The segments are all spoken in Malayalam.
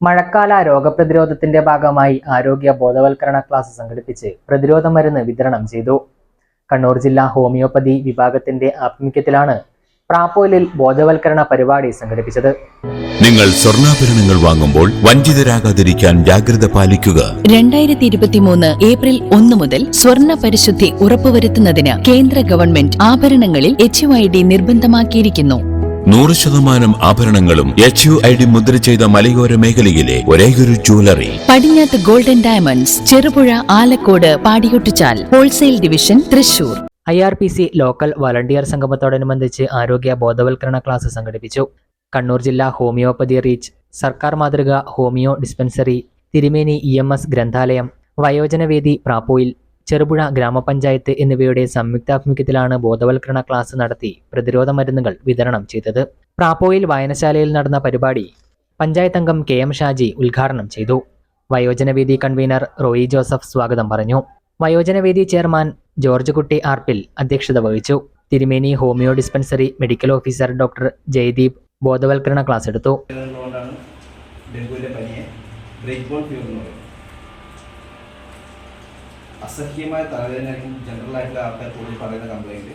മഴക്കാല രോഗപ്രതിരോധത്തിന്റെ ഭാഗമായി ആരോഗ്യ ബോധവൽക്കരണ ക്ലാസ് സംഘടിപ്പിച്ച് പ്രതിരോധ മരുന്ന് വിതരണം ചെയ്തു. കണ്ണൂർ ജില്ലാ ഹോമിയോപ്പതി വിഭാഗത്തിന്റെ ആഭിമുഖ്യത്തിലാണ് പ്രാപ്പോലിൽ ബോധവൽക്കരണ പരിപാടി സംഘടിപ്പിച്ചത്. നിങ്ങൾ സ്വർണാഭരണങ്ങൾ വാങ്ങുമ്പോൾ വഞ്ചിതരാകാതിരിക്കാൻ ജാഗ്രത പാലിക്കുക. രണ്ടായിരത്തി ഇരുപത്തിമൂന്ന് ഏപ്രിൽ ഒന്ന് മുതൽ സ്വർണ പരിശുദ്ധി ഉറപ്പുവരുത്തുന്നതിന് കേന്ദ്ര ഗവൺമെന്റ് ആഭരണങ്ങളിൽ എച്ച് നിർബന്ധമാക്കിയിരിക്കുന്നു. നൂറ് ശതമാനം ആഭരണങ്ങളും എച്ച് യു ഐ ഡി മുദ്ര ചെയ്ത മലയോര മേഖലയിലെ ഒരേയൊരു jewellery പടിഞ്ഞാത്ത് golden diamonds Cherupuzha Alakode Padiyottuchal wholesale division Thrissur. I R P C local volunteer സംഗമത്തോടനുബന്ധിച്ച് ആരോഗ്യ ബോധവൽക്കരണ ക്ലാസ് സംഘടിപ്പിച്ചു. കണ്ണൂർ ജില്ലാ ഹോമിയോപ്പതി റീച്ച് സർക്കാർ മാതൃക homeo dispensary Thirumeni E M S ഗ്രന്ഥാലയം വയോജനവേദി പ്രാപ്പോയിൽ. ചെറുപുഴ ഗ്രാമപഞ്ചായത്ത് എന്നിവയുടെ സംയുക്താഭിമുഖ്യത്തിലാണ് ബോധവൽക്കരണ ക്ലാസ് നടത്തി പ്രതിരോധ മരുന്നുകൾ വിതരണം ചെയ്തത്. പ്രാപ്പോയിൽ വായനശാലയിൽ നടന്ന പരിപാടി പഞ്ചായത്ത് അംഗം കെ എം ഷാജി ഉദ്ഘാടനം ചെയ്തു. വയോജനവേദി കൺവീനർ റോയി ജോസഫ് സ്വാഗതം പറഞ്ഞു. വയോജനവേദി ചെയർമാൻ ജോർജ് കുട്ടി ആർപ്പിൽ അധ്യക്ഷത വഹിച്ചു. Thirumeni homoeo dispensary medical officer doctor Jayadeep ബോധവൽക്കരണ ക്ലാസ് എടുത്തു. പനിയെ ബ്രേക്ക് ബോൺ ഫീവർ എന്ന് പറയും അസഹ്യമായ തലവേദനയായിരിക്കും ജനറൽ ആയിട്ടുള്ള ആൾക്കാർ കൂടുതൽ പറയുന്ന കംപ്ലൈന്റ്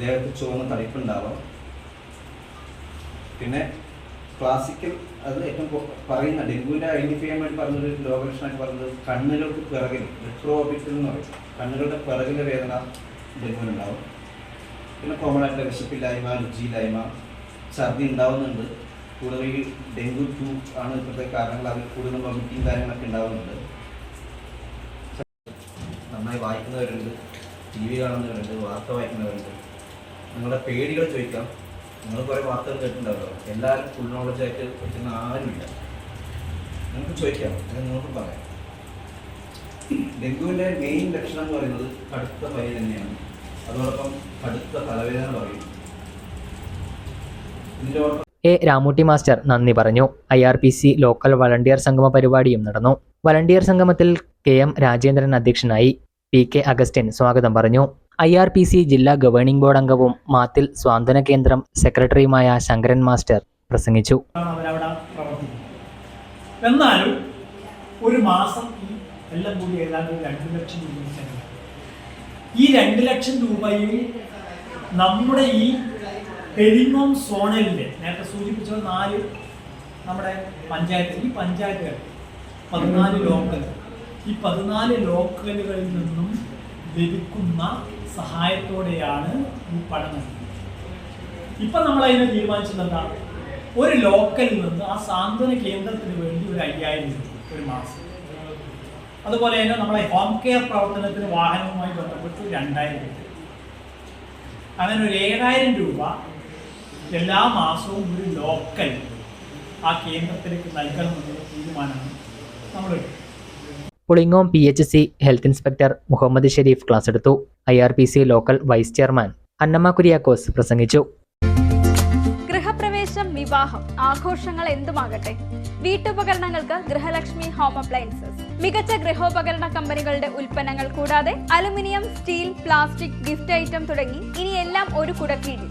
ദേഹത്ത് ചുവന്ന തടിപ്പുണ്ടാവാം. പിന്നെ ക്ലാസിക്കൽ അത് ഏറ്റവും പറയുന്ന ഡെങ്കുവിന്റെ ഐഡന്റിഫൈ ചെയ്യാൻ വേണ്ടി പറഞ്ഞൊരു രോഗലക്ഷണമായിട്ട് പറഞ്ഞത് കണ്ണുകൾക്ക് പിറകിൽ റിട്രോബിക്കൽ എന്ന് പറയും. കണ്ണുകളുടെ പിറകിലെ വേദന ഡെങ്കുവിനുണ്ടാവും. പിന്നെ കോമൺ ആയിട്ടുള്ള വിശപ്പില്ലായ്മ രുചിയില്ലായ്മ ഛർദി ഉണ്ടാവുന്നുണ്ട്. കൂടുതൽ ഡെങ്കു ടു ആണ് ഇപ്പോഴത്തെ കാരണങ്ങൾ. അതിൽ കൂടുതൽ വോമിറ്റിങ് കാര്യങ്ങളൊക്കെ ഉണ്ടാവുന്നുണ്ട്. നന്നായി വായിക്കുന്നവരുണ്ട് ടി വി കാണുന്നവരുണ്ട് വാർത്ത വായിക്കുന്നവരുണ്ട്. നിങ്ങളുടെ പേടികൾ ചോദിക്കാം. നിങ്ങൾ കുറേ വാർത്തകൾ കേട്ടിട്ടുണ്ടാവല്ലോ എല്ലാവരും ഫുൾ നോളജ് ആയിട്ട് പറ്റുന്ന ആരുമില്ല. നിങ്ങൾക്ക് ചോദിക്കാം. അത് നിങ്ങൾക്ക് പറയാം. ഡെങ്കുവിന്റെ മെയിൻ ലക്ഷണം എന്ന് പറയുന്നത് കടുത്ത പനി തന്നെയാണ്. അതോടൊപ്പം കടുത്ത തലവേദന പറയും. എ രാമൂട്ടി മാസ്റ്റർ നന്ദി പറഞ്ഞു. I R P C local volunteer സംഗമ പരിപാടിയും നടന്നു. വളണ്ടിയർ സംഗമത്തിൽ കെ എം രാജേന്ദ്രൻ അധ്യക്ഷനായി. പി കെ അഗസ്റ്റിൻ സ്വാഗതം പറഞ്ഞു. ഐ ആർ പി സി ജില്ലാ ഗവേണിംഗ് ബോർഡ് അംഗവും മാത്തിൽ സ്വാന്തന കേന്ദ്രം സെക്രട്ടറിയുമായ ശങ്കരൻ മാസ്റ്റർ പ്രസംഗിച്ചു. എന്നാലും ഒരു മാസം എല്ലാം കൂടി ഏതാണ്ട് രണ്ട് ലക്ഷം രൂപ ഈ രണ്ട് ലക്ഷം രൂപയിൽ നമ്മുടെ ഈ പെരിങ്ങോം സോണലിന്റെ നേരത്തെ സൂചിപ്പിച്ച നാല് നമ്മുടെ പഞ്ചായത്ത് ഈ പഞ്ചായത്തുകൾ പതിനാല് ലോക്കൽ ഈ പതിനാല് ലോക്കലുകളിൽ നിന്നും ലഭിക്കുന്ന സഹായത്തോടെയാണ് ഈ പഠനം ഇപ്പം നമ്മൾ അതിനെ തീരുമാനിച്ചത് എന്താണ്? ഒരു ലോക്കലിൽ നിന്ന് ആ സാന്ത്വന കേന്ദ്രത്തിന് വേണ്ടി ഒരു അയ്യായിരം രൂപ ഒരു മാസം. അതുപോലെ തന്നെ നമ്മളെ ഹോം കെയർ പ്രവർത്തനത്തിന് വാഹനവുമായി ബന്ധപ്പെട്ട് രണ്ടായിരം രൂപ. അങ്ങനെ ഒരു ഏഴായിരം രൂപ എല്ലാ മാസവും ഒരു ലോക്കൽ ആ കേന്ദ്രത്തിലേക്ക് നൽകണമെന്നുള്ള തീരുമാനമാണ് നമ്മൾ Pulingome P H C health inspector Muhammad Sherif class എടുത്തു. I R P C local vice chairman Annamma Kuriakose പ്രസംഗിച്ചു. ഗൃഹപ്രവേശം വിവാഹം ആഘോഷങ്ങൾ എന്തുമാകട്ടെ? വീട്ടുപകരണങ്ങൾക്ക് ഗൃഹലക്ഷ്മി ഹോം അപ്ലയൻസസ് മികച്ച ഗൃഹോപകരണ കമ്പനികളുടെ ഉൽപ്പന്നങ്ങൾ കൂടാതെ aluminium steel plastic gift item തുടങ്ങി ഇനിയെല്ലാം ഒരു കുടക്കീഴിൽ.